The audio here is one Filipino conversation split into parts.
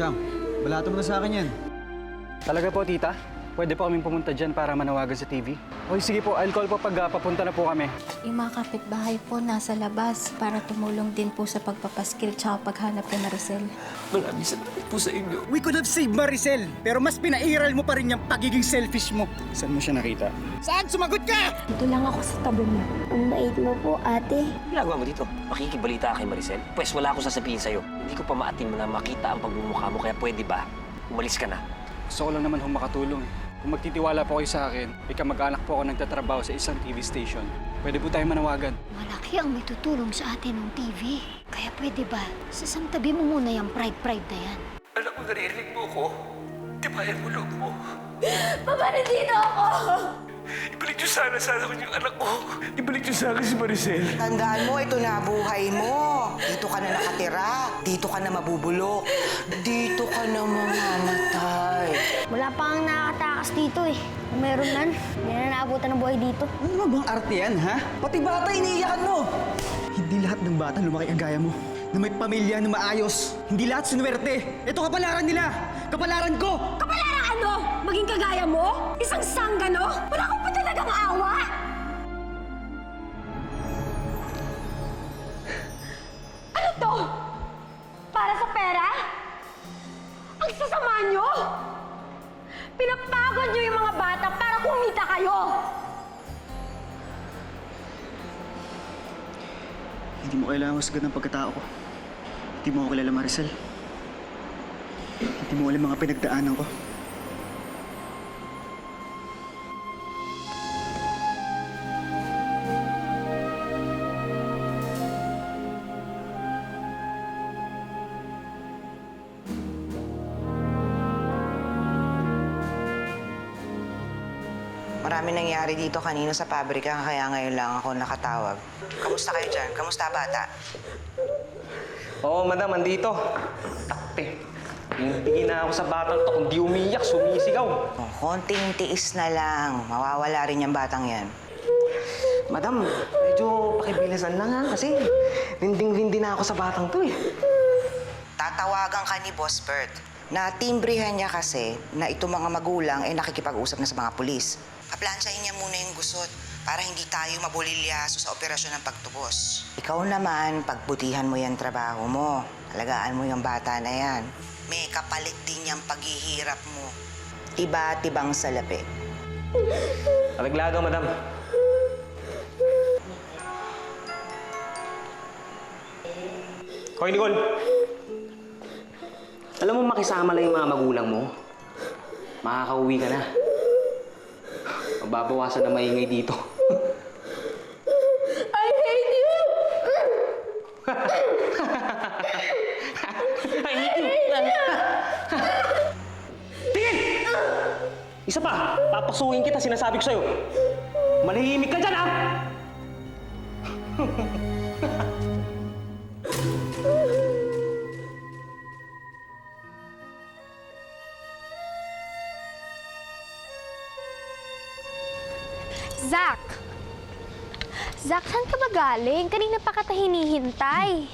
Chang, balato mo na sa akin yan. Talaga po, tita? Pwede po kaming pumunta dyan para manawagan sa TV? O sige po, I'll call po pag ah, papunta na po kami. Yung mga kapitbahay po nasa labas para tumulong din po sa pagpapaskil tsaka paghanap ni Maricel. Maraming salamat po sa inyo. We could have saved Maricel, pero mas pinairal mo pa rin yung pagiging selfish mo. Saan mo siya nakita? Saan? Sumagot ka! Dito lang ako sa tabi mo. Ang bait mo po, ate. Ginagawa mo dito? Makikibalita kay Maricel? Pwes wala akong sasabihin sa'yo. Hindi ko pa maatin mo na makita ang pagmumukha mo, kaya pwede ba? Umalis ka na. Gusto ko lang naman hong makatulong. Kung magtitiwala po kayo sa akin, ikamag-anak po ako nagtatrabaho sa isang TV station. Pwede po tayo manawagan. Malaki ang may tutulong sa atin ng TV. Kaya pwede ba, sasamtabi mo muna yung pride-pride na yan. Mo, naririnig mo ko. Tibayan mo loob mo. Papa, nandito ako! Ibalik niyo sana sana ko yung anak ko. Ibalik niyo sa akin si Maricel. Tandaan mo, ito na buhay mo. Dito ka na nakatira. Dito ka na mabubulok. Dito ka na mamamatay. Wala pa ang nakakatakas dito eh. Kung meron man, hindi na naabutan ng buhay dito. Ano ba bang arte yan, ha? Pati bata iniiyakan mo! Hindi lahat ng bata lumaki kagaya mo. Na may pamilya na maayos. Hindi lahat sinuwerte. Ito kapalaran nila! Kapalaran ko! Kapalaran ano? Maging kagaya mo? Isang sanggano? Wala kang pa talagang awa? Ano to? Para sa pera? Ang sasama nyo! Pinapagod nyo yung mga bata para kumita kayo! Mo kailangan masagad ng pagkatao ko. Hindi mo ako kilala, Maricel. Hindi mo alam mga pinagdaanan ko. Dito kanino sa pabrika, kaya ngayon lang ako nakatawag. Kamusta kayo dyan? Kamusta bata? Oo, madam, andito. Takte. Tingin na ako sa batang to. Kung di umiyak, sumisigaw. Oh, konting tiis na lang. Mawawala rin yung batang yan. Madam, medyo pakibilisan lang ha. Kasi rinding-rindi na ako sa batang to eh. Tatawagan ka ni Boss Bert. Natimbrihan niya kasi na itong mga magulang ay nakikipag-usap na sa mga pulis. Paplansyahin niya muna yung gusot para hindi tayo mabulilyaso sa operasyon ng pagtubos. Ikaw naman, pagbutihan mo yung trabaho mo. Alagaan mo yung bata na yan. May kapalit din yung paghihirap mo. Iba-tibang salapi. Alaglado, madam. Hoy, Nicole! Alam mo, makisama lang yung mga magulang mo. Makakauwi ka na. Mababawasan na maingay dito. I hate you! I hate you! Tingin! Isa pa, papasuhin kita, sinasabi ko sa'yo. Malihimik ka dyan, ha? galing? Kanina pa kita hinihintay.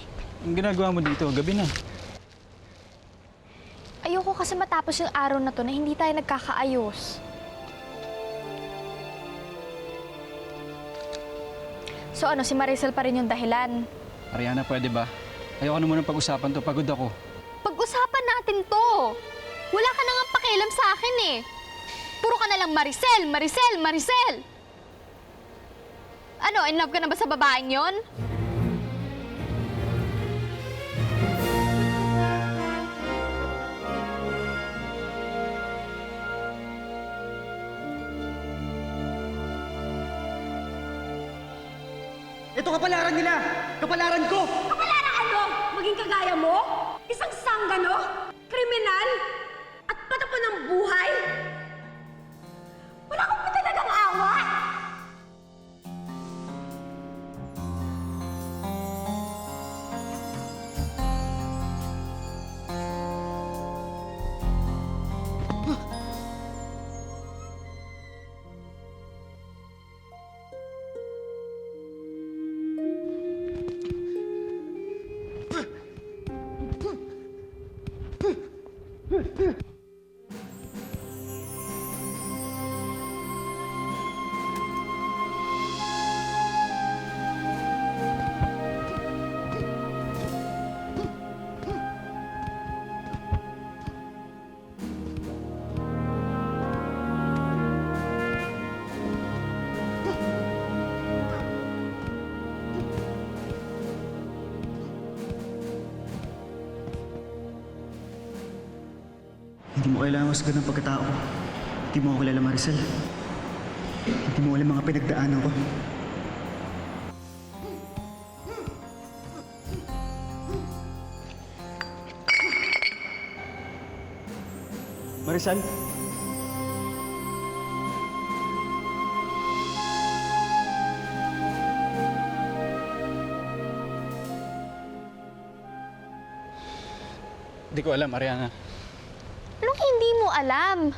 Ang ginagawa mo dito, gabi na. Ayoko kasi matapos yung araw na to na hindi tayo nagkakaayos. So ano, si Maricel pa rin yung dahilan. Ariana, pwede ba? Ayoko na muna pag-usapan to. Pagod ako. Pag-usapan natin to. Wala ka nang pakialam sa akin eh. Puro ka na lang Maricel, Maricel, Maricel. Ano, in love ka na ba sa babaeng yon? Ito kapalaran nila! Kapalaran ko! Kapalaran ano? Maging kagaya mo? Isang sanggano? Kriminal? At patapon ng buhay? Kailangan mas ng pagkatao. Hindi mo ako kilala, Maricel. Hindi mo alam mga pinagdaanan ko. Maricel? Hindi ko alam, Ariana. Mo alam?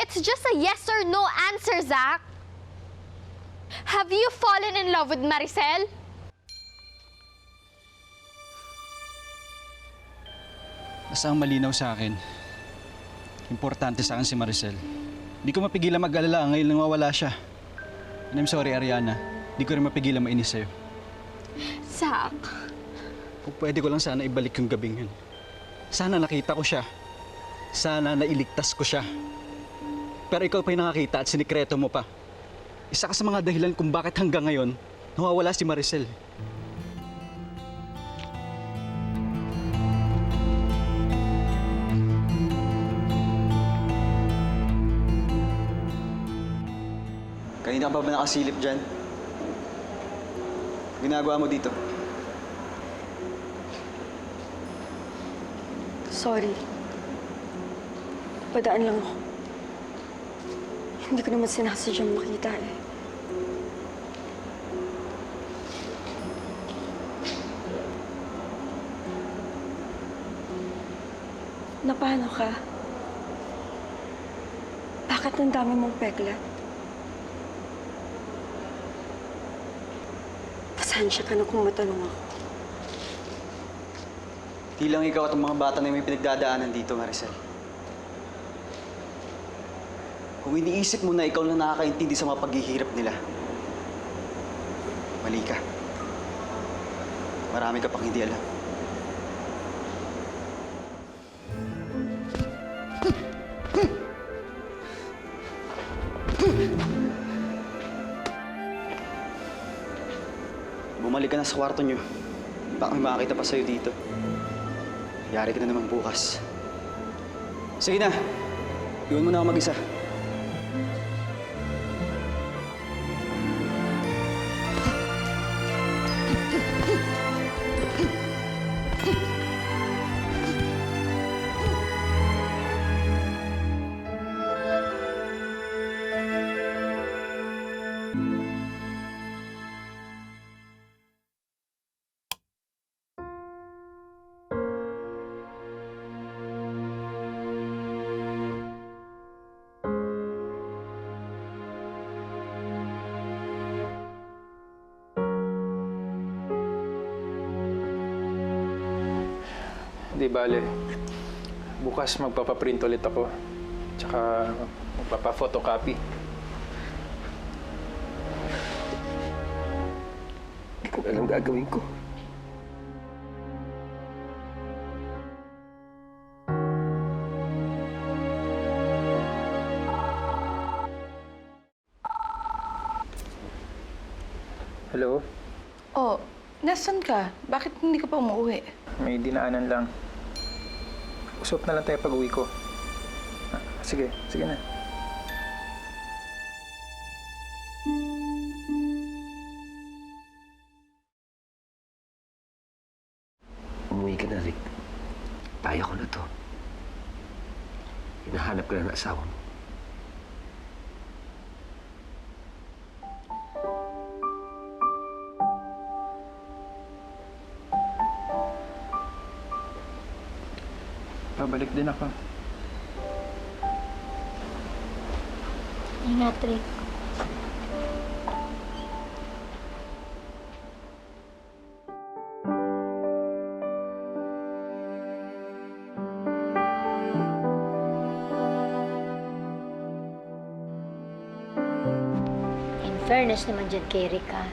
It's just a yes or no answer, Zach. Have you fallen in love with Maricel? Basta ang malinaw sa akin, importante sa akin si Maricel. Hindi ko mapigilan mag-alala ngayon nang mawala siya. And I'm sorry, Ariana. Hindi ko rin mapigilan mainis sa'yo. Zach, Kung pwede ko lang sana ibalik yung gabing yun. Sana nakita ko siya. Sana nailigtas ko siya. Pero ikaw pa yung nakakita at sinikreto mo pa. Isa ka sa mga dahilan kung bakit hanggang ngayon nawawala si Maricel. Kanina ka pa ba nakasilip dyan? Ginagawa mo dito? Sorry. Padaan lang ako. Hindi ko naman sinasadyang makita eh. Na paano ka? Bakit ang dami mong peklat? Pasensya ka na kung matanong ako. Di lang ikaw at ang mga bata na may pinagdadaanan dito, Maricel. Kung iniisip mo na ikaw na nakakaintindi sa mga paghihirap nila, mali ka. Marami ka pang hindi alam. Bumalik ka na sa kwarto niyo. Baka may makakita pa sa'yo dito. Yari ka na naman bukas. Sige na. Iwan mo na ako mag-isa. Bale. Bukas magpapaprint ulit ako. Tsaka magpapa-photocopy. Hindi ko alam gagawin ko. Hello? Oh, nasan ka? Bakit hindi ka pa umuwi? May dinaanan lang. Usap na lang tayo pag uwi ko. Ah, sige, sige na. Umuwi ka na, Rick. Kaya ko na to. Hinahanap ka na ng asawa mo. Din ako. Ingat, Rick. In fairness naman dyan kay Rick, ha?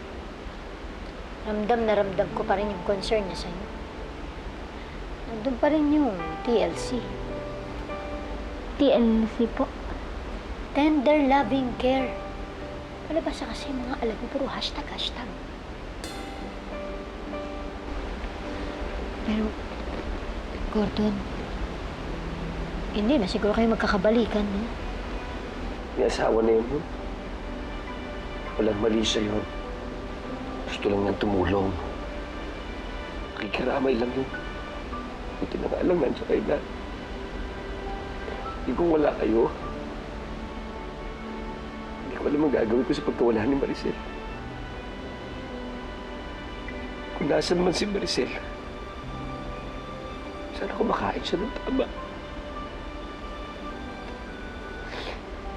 Ramdam na ramdam ko pa rin yung concern niya sa'yo. Nandun pa rin yung TLC. TLC po. Tender loving care. Palabasa kasi mga alam mo, puro hashtag, hashtag. Pero, Gordon, Hindi na siguro kayo magkakabalikan, no? May asawa na yun? Walang mali sa'yo. Gusto lang niyang tumulong. Nakikiramay lang yun. Buti na nga lang nandiyan kayo na. Hindi kung wala kayo, hindi ko alam ang gagawin ko sa pagkawala ni Maricel. Kung nasan man si Maricel, sana kumakain siya ng tama.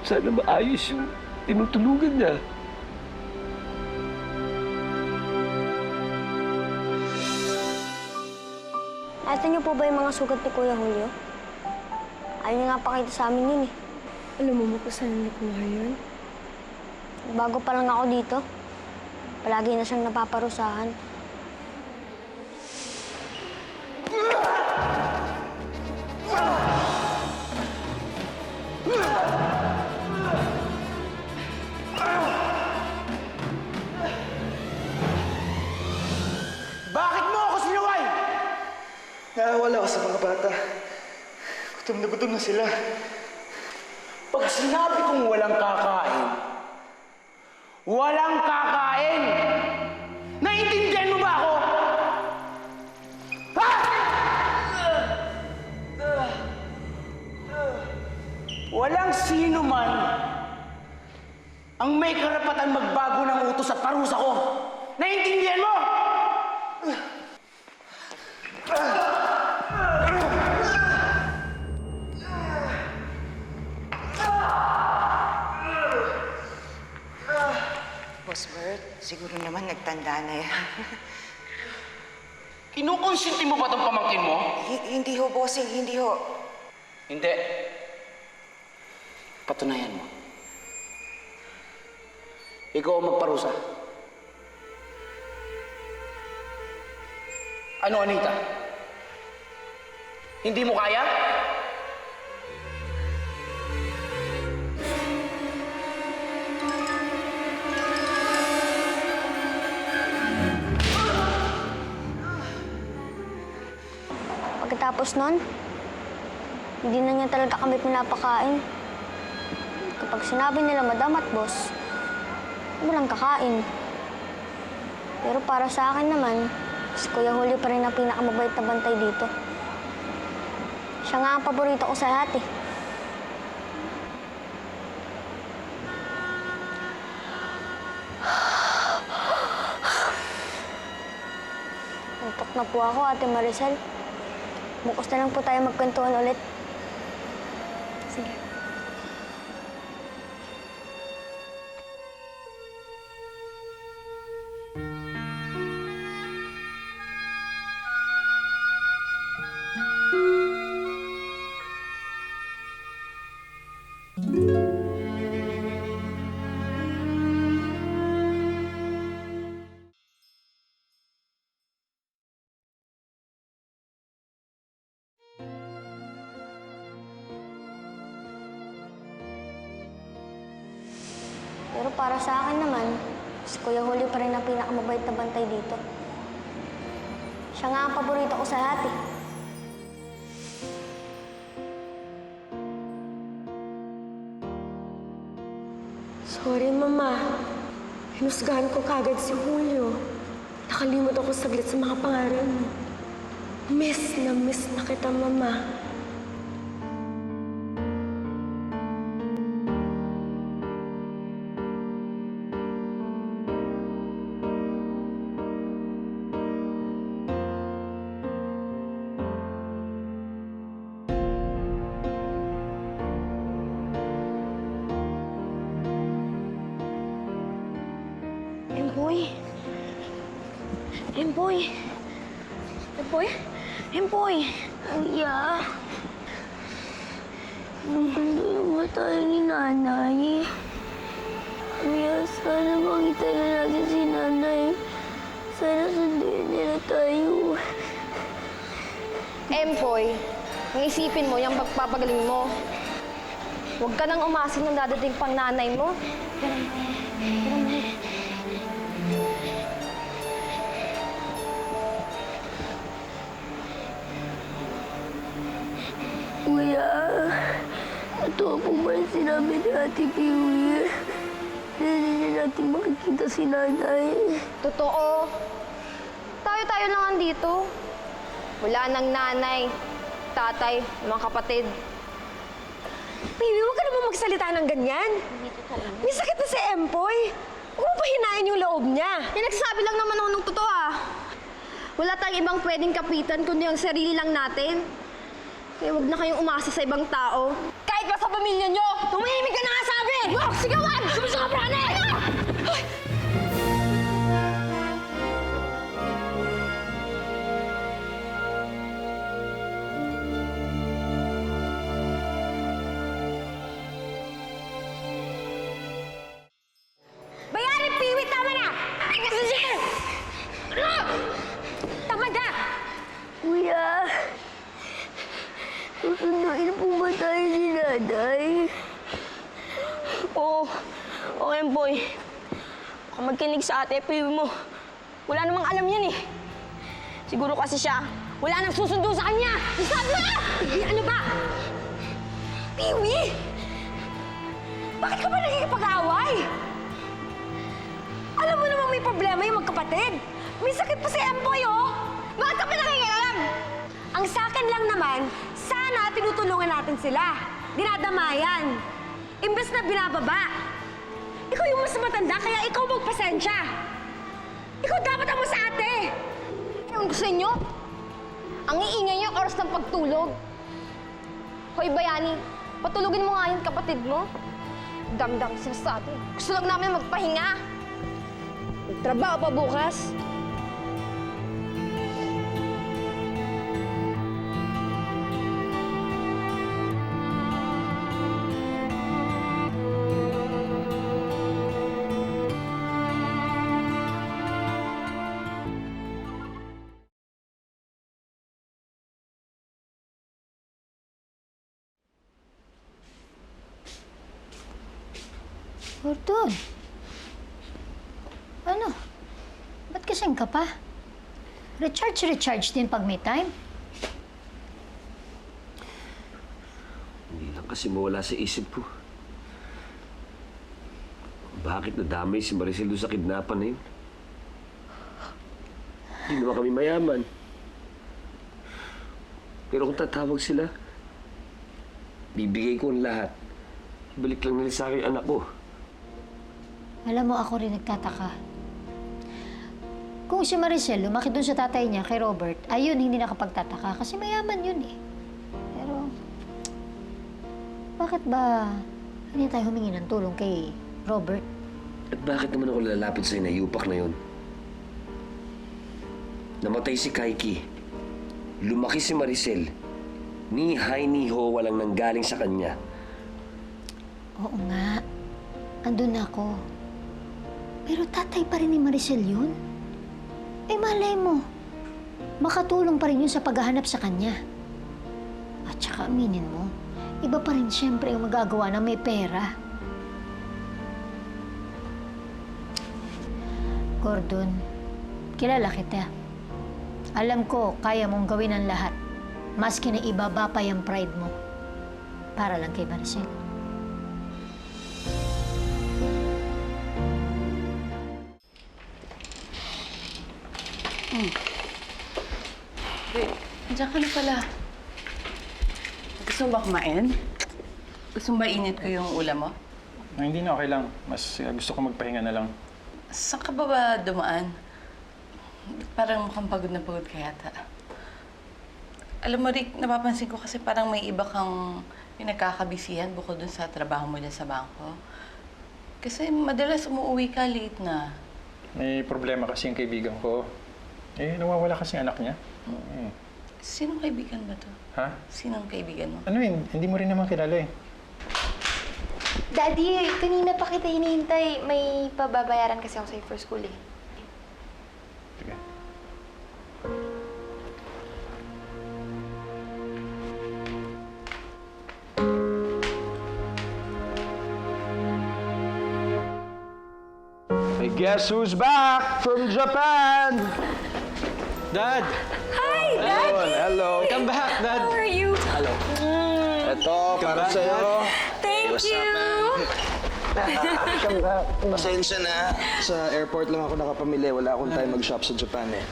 Sana maayos yung tinutulugan niya. Ito niyo po ba yung mga sugat ni Kuya Julio? Ayaw niya nga pakita sa amin yun eh. Alam mo mo kung saan nakuha yun? Bago pa lang ako dito, palagi na siyang napaparusahan. Gutom na gutom na sila. Pag sinabi kong walang kakain, walang kakain! Naiintindihan mo ba ako? Ha? Walang sino man ang may karapatan magbago ng utos at parusa ko. Naiintindihan mo? Boss Bert, siguro naman nagtanda na yan. Kinukonsinti mo ba itong pamangkin mo? Hi- hindi ho, bossing, hindi ho. Hindi. Patunayan mo. Ikaw ang magparusa. Ano, Anita? Hindi mo kaya? Pagkatapos nun, hindi na niya talaga kami pinapakain. Kapag sinabi nila madam at boss, walang kakain. Pero para sa akin naman, si Kuya Julio pa rin ang pinakamabait na bantay dito. Siya nga ang paborito ko sa lahat eh. Antok na po ako, Ate Maricel. Bukas na lang po tayo magkwentuhan ulit. Sige. Sorry, Mama. Hinusgahan ko kagad si Julio. Nakalimot ako saglit sa mga pangalan mo. Miss na miss na kita, Mama. Sana sunduin nila tayo. Empoy, ang isipin mo, yung pagpapagaling mo. Huwag ka nang umasin ng dadating pang nanay mo. Kuya! totoo po ba yung sinabi ni Ate Kiwi? Na hindi na natin makikita si nanay. Totoo. Tayo-tayo lang andito. Wala nang nanay, tatay, mga kapatid. Baby, huwag ka naman magsalita ng ganyan. May sakit na si Empoy. Huwag mo pahinain yung loob niya. Yung nagsasabi lang naman ako ng totoo ah. Wala tayong ibang pwedeng kapitan kundi ang sarili lang natin. Kaya huwag na kayong umasa sa ibang tao. Kahit pa sa pamilya nyo! Tumahimik ka na nga sabi! Wow! Sigawan! Sumusubra na! Ano? Tayo ni nanay? Oo. Oo, Empoy. Baka magkinig sa ate, Piwi mo. Wala namang alam yan eh. Siguro kasi siya, wala nang susundo sa kanya. Sabi na! Ano ba? Piwi! Bakit ka ba nagkikipag-away? Alam mo namang may problema yung magkapatid. May sakit pa si Empoy, oh! Bakit ka pa nakikialam? Ang sa akin lang naman, sana tinutulungan natin sila. Dinadamayan. Imbes na binababa. Ikaw yung mas matanda, kaya ikaw magpasensya. Ikaw dapat ang mas ate. Ang gusto nyo? Ang iingay nyo oras ng pagtulog. Hoy, Bayani, patulugin mo nga yung kapatid mo. Damdam sinasabi. Gusto lang namin magpahinga. Trabaho pa bukas. Gordon. Ano? Ba't kasing ka pa? Recharge, recharge din pag may time. Hindi lang kasi mawala sa isip ko. Bakit nadamay si Maricel doon sa kidnapan na yun? Hindi naman kami mayaman. Pero kung tatawag sila, bibigay ko ang lahat. Ibalik lang nila sa akin anak ko. Alam mo, ako rin nagtataka. Kung si Maricel lumaki doon sa tatay niya, kay Robert, ayun, hindi nakapagtataka kasi mayaman yun eh. Pero, bakit ba hindi tayo humingi ng tulong kay Robert? At bakit naman ako lalapit sa'yo na yupak na yon? Namatay si Kaiki. Lumaki si Maricel. Ni hay ni ho walang nanggaling sa kanya. Oo nga. Andun ako. Pero tatay pa rin ni Maricel yun. Eh malay mo, makatulong pa rin yun sa paghahanap sa kanya. At saka aminin mo, iba pa rin siyempre ang magagawa na may pera. Gordon, kilala kita. Alam ko, kaya mong gawin ang lahat. Maski na ibaba pa yung pride mo. Para lang kay Maricel. Wait, nandiyan ka na pala. Gusto mo ba kumain? Gusto mo ba init ko yung ulam mo? Ah, hindi na, okay lang. Mas uh, gusto ko magpahinga na lang. Saan ka ba ba dumaan? Parang mukhang pagod na pagod ka yata. Alam mo, Rick, napapansin ko kasi parang may iba kang pinagkakabisihan bukod dun sa trabaho mo dyan sa bangko. Kasi madalas umuwi ka late na. May problema kasi yung kaibigan ko. Eh, nawawala kasi anak niya. Eh, Sinong kaibigan ba to? ha? Sinong kaibigan mo? Ano yun? Hindi mo rin naman kilala eh. Daddy, kanina pa kita hinihintay. May pababayaran kasi ako sa'yo for school eh. Sige. Hey, guess who's back from Japan? Dad! Hi, Hello, hello. Come back, Dad! How are you? Ito, para sa'yo. what's up, man? Pasensya na. Sa airport lang ako nakapamili. Wala akong time mag-shop sa Japan eh.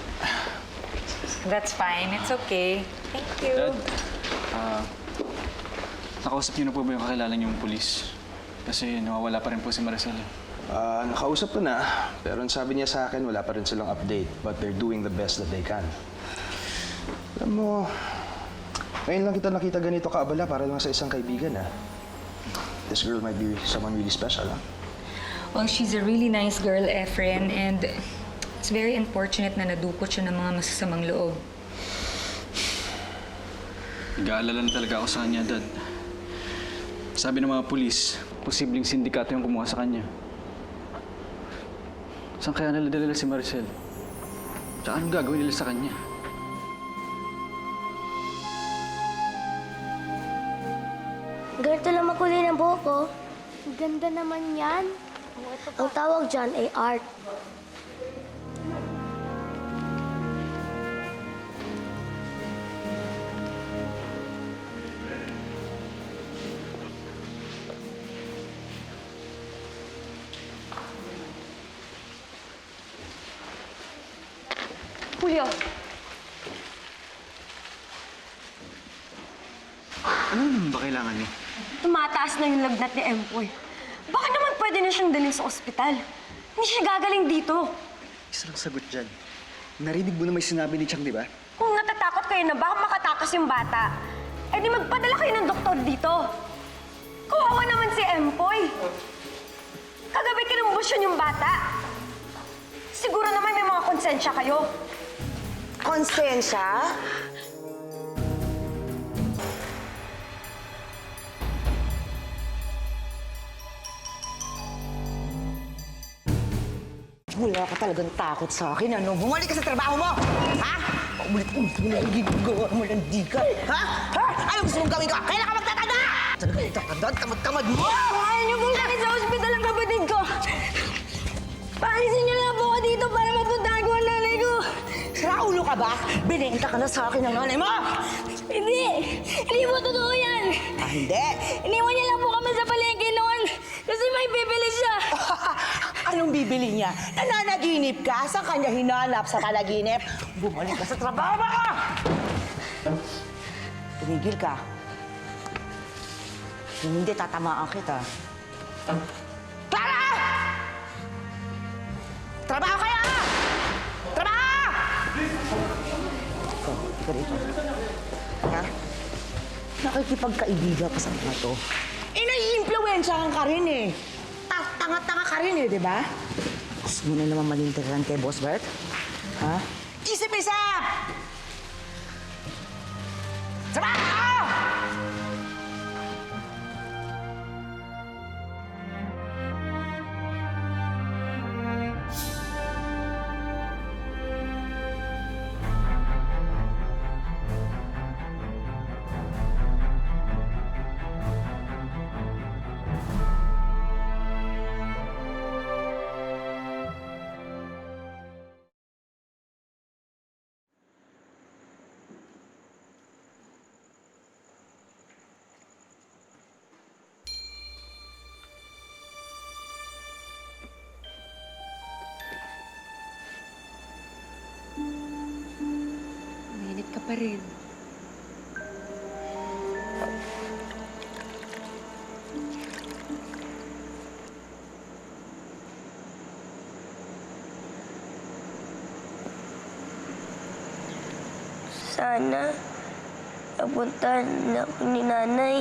That's fine. It's okay. Thank you. Dad, ah, nakausap niyo na po ba yung kakilala niyong pulis? Kasi nawawala pa rin po si Maricel. Ah, nakausap ko na, pero ang sabi niya sa akin, wala pa rin silang update. But they're doing the best that they can. Alam mo, ngayon lang kita nakita ganito kaabala para lang sa isang kaibigan, ah. This girl might be someone really special, ah. Well, she's a really nice girl, Efren, and it's very unfortunate na nadukot siya ng mga masasamang loob. Nag-aalala na talaga ako sa kanya, Dad. Sabi ng mga pulis, posibleng sindikato yung kumuha sa kanya. Saan kaya naladala si Maricel? Tsaka anong gagawin nila sa kanya? Ganito lang makulay ng buhok ko. Ganda naman yan. Ang tawag dyan ay art. Ano naman ba kailangan niyo? Tumataas na yung lagnat ni Empoy. Baka naman pwede na siyang dalhin sa ospital. Hindi siya gagaling dito. Isa lang sagot dyan. Narinig mo na may sinabi ni Chang, di ba? Kung natatakot kayo na baka makatakas yung bata, eh di magpadala kayo ng doktor dito. Kawawa naman si Empoy. Kagabi kinumbusyon yung bata. Siguro naman may mga konsensya kayo. Konsensya? Ka talagang takot sa akin, ano? Bumalik ka sa trabaho mo! Ha? Paulit-ulit mo lang ginagawa mo lang di ka. Ha? Ha? Ano gusto mong gawin ko? Kailan ka magtatanda? Talagang itatanda, tamad-tamad mo! Mahal niyo pong sakit sa ospital ang kapatid ko. Paalisin niyo lang po ako dito para mapuntahan ko ang nanay ko. Sira ulo ka ba? Binenta ka na sa akin ng nanay mo! Hindi! Hindi po totoo yan! Ah, hindi! Iniwan niya lang po kami sa palengke noon kasi may bibili siya. Anong bibili niya? Nananaginip ka? Saan kanya hinanap sa kalaginip? Bumalik ka sa trabaho mo! Tumigil ka. Kung hindi, tatamaan kita. Clara! Trabaho kaya! Trabaho! Ikaw, ikaw rito. Ha? Nakikipagkaibigan ka sa mga to. Eh, nai-impluensyahan ka rin eh. Ta- Tanga-tanga ka rin eh, di ba? Gusto mo na naman malintiran kay Boss Bert? Ha? Isip-isip! Pa rin. Sana napunta na ako ni nanay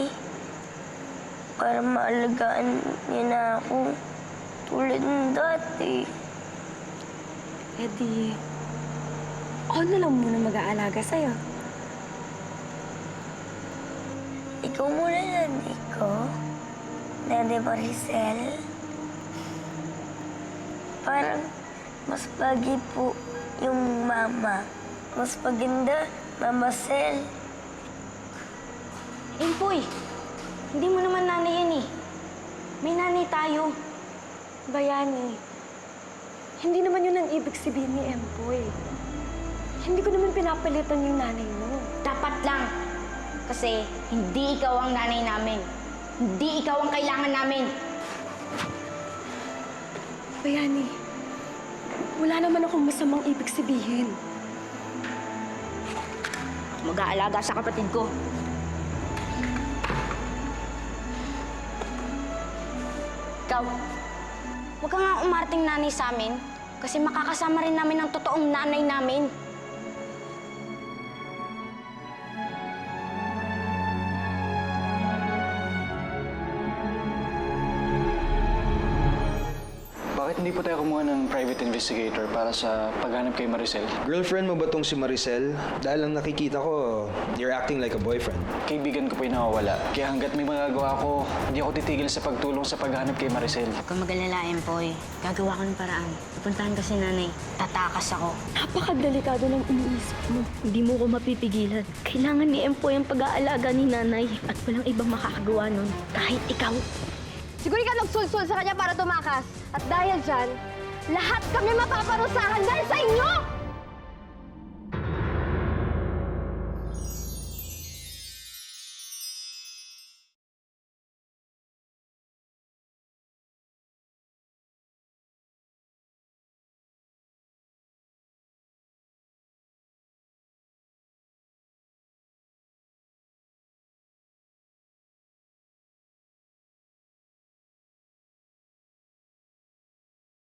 para maalagaan niya na ako tulad ng dati. Eddie, ako na lang muna mag-aalaga sa'yo. Ikaw muna nanay ko, Nanay Maricel. Parang mas bagay po yung mama. Mas maganda, Mama Sel. Empoy, hindi mo naman nanay yan eh. May nanay tayo. Bayani. Hindi naman yun ang ibig sabihin ni Empoy. Hindi ko naman pinapalitan yung nanay mo. Dapat lang. Kasi hindi ikaw ang nanay namin. Hindi ikaw ang kailangan namin. Bayani, wala naman akong masamang ibig sabihin. Mag-aalaga sa kapatid ko. Ikaw, huwag ka nga umarting nanay sa amin kasi makakasama rin namin ang totoong nanay namin. Hindi po tayo kumuha ng private investigator para sa paghanap kay Maricel? Girlfriend mo ba tong si Maricel? Dahil ang nakikita ko, you're acting like a boyfriend. Kaibigan ko po yung nawawala. Kaya hanggat may magagawa ko, hindi ako titigil sa pagtulong sa paghanap kay Maricel. Kang mag-alala, Empoy. Gagawa ko ng paraan. Pupuntahan ko si nanay. Tatakas ako. Napakadelikado ng iniisip mo. Hindi mo ko mapipigilan. Kailangan ni Empoy ang pag-aalaga ni nanay at walang ibang makakagawa nun. Kahit ikaw. Siguro ka nagsulsul sa kanya para tumakas. At dahil dyan, lahat kami mapaparusahan dahil sa inyo!